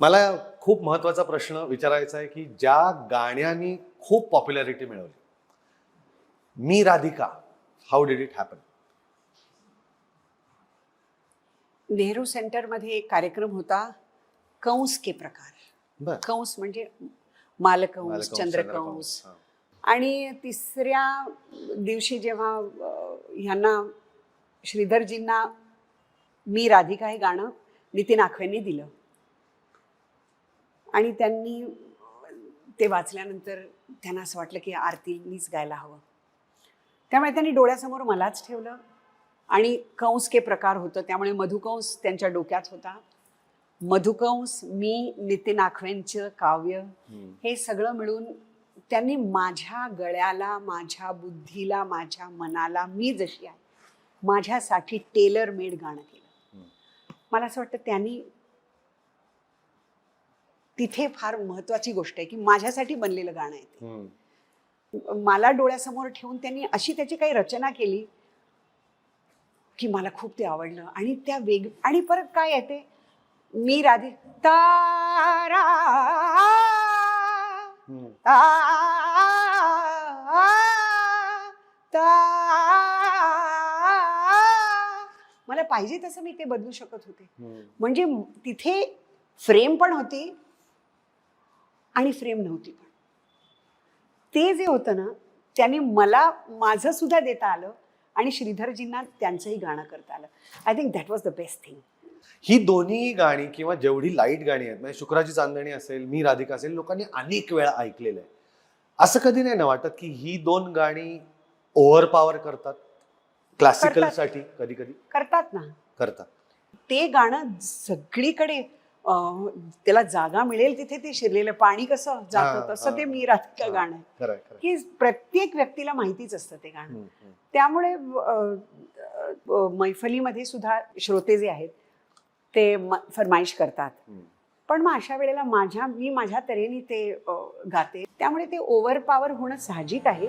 मला खूप महत्त्वाचा प्रश्न विचारायचा आहे की ज्या गाण्यानी खूप पॉप्युलॅरिटी मिळवली. मी Radhika how did it happen Nehru सेंटरमध्ये एक कार्यक्रम होता कंस के प्रकार. कंस म्हणजे मालकंस चंद्रकंस. आणि तिसऱ्या दिवशी जेव्हा ह्यांना श्रीधरजींना मी राधिका हे गाणं नितीन आखवेंनी दिलं. आणि त्यांनी ते वाचल्यानंतर त्यांना असं वाटलं की आरती मीच गायला हवं. त्यामुळे त्यांनी डोळ्यासमोर मलाच ठेवलं आणि कंस के प्रकार होतं. त्यामुळे मधुकंस त्यांच्या डोक्यात होता. मधुकंस मी नितीन आखवेंचं काव्य हे सगळं मिळून त्यांनी माझ्या गळ्याला माझ्या बुद्धीला माझ्या मनाला मी जशी आहे माझ्यासाठी टेलर मेड गाणं केलं. मला असं वाटतं त्यांनी तिथे फार महत्वाची गोष्ट आहे की माझ्यासाठी बनलेलं गाणं आहे ते. मला डोळ्यासमोर ठेवून त्यांनी अशी त्याची काही रचना केली की मला खूप ते आवडलं. आणि त्या वेग आणि परत काय आहे ते? मी राधी तारा मला पाहिजे तसं मी ते बदलू शकत होते. म्हणजे तिथे फ्रेम पण होती आणि फ्रेम नव्हती पण. ते जे होतं ना त्याने मला माझं सुद्धा देता आलं आणि श्रीधरजींना त्यांचंही गाणं करता आलं. I think that was the best thing ही दोन्ही गाणी किंवा जेवढी लाइट गाणी आहेत म्हणजे शुक्राची चांदणी असेल मी राधिका असेल लोकांनी अनेक वेळा ऐकलेलं आहे. असं कधी नाही ना वाटत की ही दोन गाणी ओव्हर पॉवर करतात? क्लासिकल करतात. साठी कधी कधी? करतात ना. करतात. ते गाणं सगळीकडे त्याला जागा मिळेल तिथे ते शिरलेलं पाणी कसं जातं तसं. ते मी राधिका. गाणं आहे की प्रत्येक व्यक्तीला माहितीच असतं ते गाणं. त्यामुळे मैफलीमध्ये सुद्धा श्रोते जे आहेत ते फरमाईश करतात. पण मग अशा वेळेला माझ्या मी माझ्या तऱ्हेने ते गाते त्यामुळे ते ओव्हर पॉवर होणं साहजिक आहे